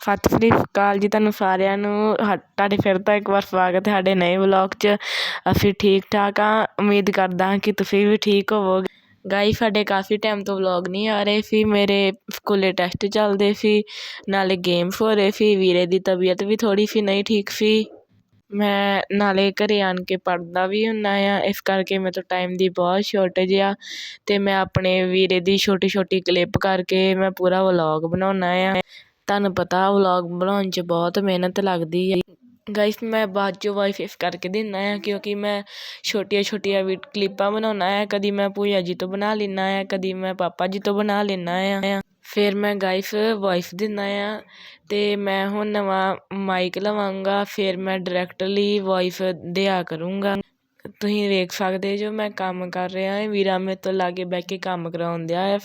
ਸਤਿ ਸ੍ਰੀ ਅਕਾਲ ਜੀ ਤੁਹਾਨੂੰ ਸਾਰਿਆਂ ਨੂੰ, ਹ, ਤੁਹਾਡੇ ਫਿਰ ਤੋਂ ਇੱਕ ਵਾਰ ਸਵਾਗਤ ਹੈ ਸਾਡੇ ਨਵੇਂ ਵਲੌਗ 'ਚ। ਅਸੀਂ ਠੀਕ ਠਾਕ ਹਾਂ, ਉਮੀਦ ਕਰਦਾ ਹਾਂ ਕਿ ਤੁਸੀਂ ਵੀ ਠੀਕ ਹੋਵੋਗੇ। ਗਾਈ ਸਾਡੇ ਕਾਫੀ ਟਾਈਮ ਤੋਂ ਵਲੌਗ ਨਹੀਂ ਆ ਰਹੇ ਸੀ, ਮੇਰੇ ਸਕੂਲੇ ਟੈਸਟ ਚੱਲਦੇ ਸੀ, ਨਾਲੇ ਗੇਮਸ ਹੋ ਰਹੇ ਸੀ, ਵੀਰੇ ਦੀ ਤਬੀਅਤ ਵੀ ਥੋੜ੍ਹੀ ਸੀ ਨਹੀਂ ਠੀਕ ਸੀ। ਮੈਂ ਨਾਲੇ ਘਰੇ ਆਣ ਕੇ ਪੜ੍ਹਦਾ ਵੀ ਹੁੰਦਾ ਆ, ਇਸ ਕਰਕੇ ਮੇਰੇ ਤੋਂ ਟਾਈਮ ਦੀ ਬਹੁਤ ਸ਼ੋਰਟੇਜ ਆ। ਅਤੇ ਮੈਂ ਆਪਣੇ ਵੀਰੇ ਦੀ ਛੋਟੀ ਛੋਟੀ ਕਲਿੱਪ ਕਰਕੇ ਮੈਂ ਪੂਰਾ ਵਲੌਗ ਬਣਾਉਂਦਾ ਆ। ਤੁਹਾਨੂੰ ਪਤਾ ਵਲੋਗ ਬਣਾਉਣ 'ਚ ਬਹੁਤ ਮਿਹਨਤ ਲੱਗਦੀ ਹੈ। ਗਾਇਸ ਮੈਂ ਬਾਅਦ 'ਚੋਂ ਵਾਈਫ ਇਸ ਕਰਕੇ ਦਿੰਦਾ ਹਾਂ ਕਿਉਂਕਿ ਮੈਂ ਛੋਟੀਆਂ ਛੋਟੀਆਂ ਵੀ ਕਲਿੱਪਾਂ ਬਣਾਉਂਦਾ ਆ। ਕਦੀ ਮੈਂ ਭੂਆ ਜੀ ਤੋਂ ਬਣਾ ਲੈਂਦਾ ਹਾਂ ਕਦੀ ਮੈਂ ਪਾਪਾ ਜੀ ਤੋਂ ਬਣਾ ਲੈਂਦਾ ਆ। ਫਿਰ ਮੈਂ ਗਾਈਫ ਵਾਈਫ ਦਿੰਦਾ ਆ ਅਤੇ ਮੈਂ ਹੁਣ ਨਵਾਂ ਮਾਈਕ ਲਵਾਂਗਾ, ਫਿਰ ਮੈਂ ਡਾਇਰੈਕਟਲੀ ਵਾਈਫ ਦਿਆ ਕਰੂੰਗਾ। ਤੁਸੀਂ ਵੇਖ ਸਕਦੇ ਜੋ ਮੈਂ ਕੰਮ ਕਰ ਰਿਹਾ ਵੀਰਾ ਮੇਰੇ ਤੋਂ ਲਾਗੇ ਬਹਿ ਕੇ ਕੰਮ ਕਰਾਉਣ ਦਿਆ ਹੈ।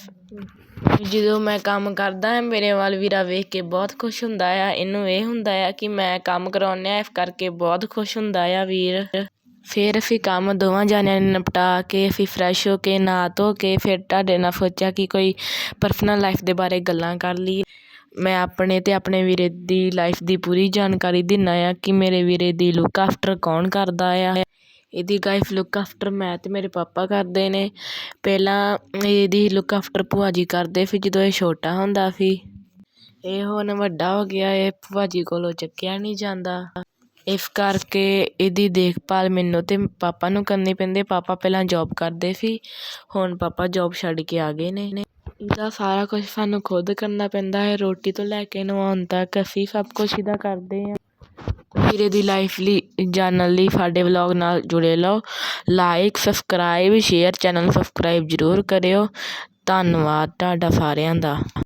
ਜਦੋਂ ਮੈਂ ਕੰਮ ਕਰਦਾ ਹਾਂ, ਮੇਰੇ ਵੱਲ ਵੀਰਾ ਵੇਖ ਕੇ ਬਹੁਤ ਖੁਸ਼ ਹੁੰਦਾ ਆ। ਇਹਨੂੰ ਇਹ ਹੁੰਦਾ ਆ ਕਿ ਮੈਂ ਕੰਮ ਕਰਾਉਂਦਾ ਇਸ ਕਰਕੇ ਬਹੁਤ ਖੁਸ਼ ਹੁੰਦਾ ਆ ਵੀਰ। ਫਿਰ ਅਸੀਂ ਕੰਮ ਦੋਵਾਂ ਜਾਣਿਆਂ ਨੇ ਨਿਪਟਾ ਕੇ, ਅਸੀਂ ਫਰੈਸ਼ ਹੋ ਕੇ, ਨਹਾ ਧੋ ਕੇ, ਫਿਰ ਤੁਹਾਡੇ ਨਾਲ ਸੋਚਿਆ ਕਿ ਕੋਈ ਪਰਸਨਲ ਲਾਈਫ ਦੇ ਬਾਰੇ ਗੱਲਾਂ ਕਰ ਲਈਏ। ਮੈਂ ਆਪਣੇ ਅਤੇ ਆਪਣੇ ਵੀਰੇ ਦੀ ਲਾਈਫ ਦੀ ਪੂਰੀ ਜਾਣਕਾਰੀ ਦਿੰਦਾ ਆ ਕਿ ਮੇਰੇ ਵੀਰੇ ਦੀ ਲੁੱਕ ਆਫਟਰ ਕੌਣ ਕਰਦਾ ਆ। ਇਹਦੀ ਗਾਈਫ ਲੁੱਕ ਆਫਟਰ ਮੈਂ ਅਤੇ ਮੇਰੇ ਪਾਪਾ ਕਰਦੇ ਨੇ। ਪਹਿਲਾਂ ਇਹਦੀ ਲੁੱਕ ਆਫਟਰ ਭੂਆ ਜੀ ਕਰਦੇ ਸੀ ਜਦੋਂ ਇਹ ਛੋਟਾ ਹੁੰਦਾ ਸੀ। ਇਹ ਹੁਣ ਵੱਡਾ ਹੋ ਗਿਆ, ਇਹ ਭੂਆ ਜੀ ਕੋਲੋਂ ਚੱਕਿਆ ਨਹੀਂ ਜਾਂਦਾ। ਇਸ ਕਰਕੇ ਇਹਦੀ ਦੇਖਭਾਲ ਮੈਨੂੰ ਅਤੇ ਪਾਪਾ ਨੂੰ ਕਰਨੀ ਪੈਂਦੀ, ਪਾਪਾ ਪਹਿਲਾਂ ਜੋਬ ਕਰਦੇ ਸੀ, ਹੁਣ ਪਾਪਾ ਜੋਬ ਛੱਡ ਕੇ ਆ ਗਏ ਨੇ। ਇਹਦਾ ਸਾਰਾ ਕੁਝ ਸਾਨੂੰ ਖੁਦ ਕਰਨਾ ਪੈਂਦਾ ਹੈ, ਰੋਟੀ ਤੋਂ ਲੈ ਕੇ ਨਵਾਉਣ ਤੱਕ ਅਸੀਂ ਸਭ ਕੁਝ ਇਹਦਾ ਕਰਦੇ ਹਾਂ। ਵੀਰੇ ਦੀ ਲਾਈਫ ਲਈ ਜਾਣਨ ਲਈ ਸਾਡੇ ਵਲੋਗ ਨਾਲ ਜੁੜੇ ਰਹੋ। ਲਾਈਕ ਸਬਸਕ੍ਰਾਈਬ ਸ਼ੇਅਰ ਚੈਨਲ ਨੂੰ ਸਬਸਕ੍ਰਾਈਬ ਜ਼ਰੂਰ ਕਰਿਓ। ਧੰਨਵਾਦ ਤੁਹਾਡਾ ਸਾਰਿਆਂ ਦਾ।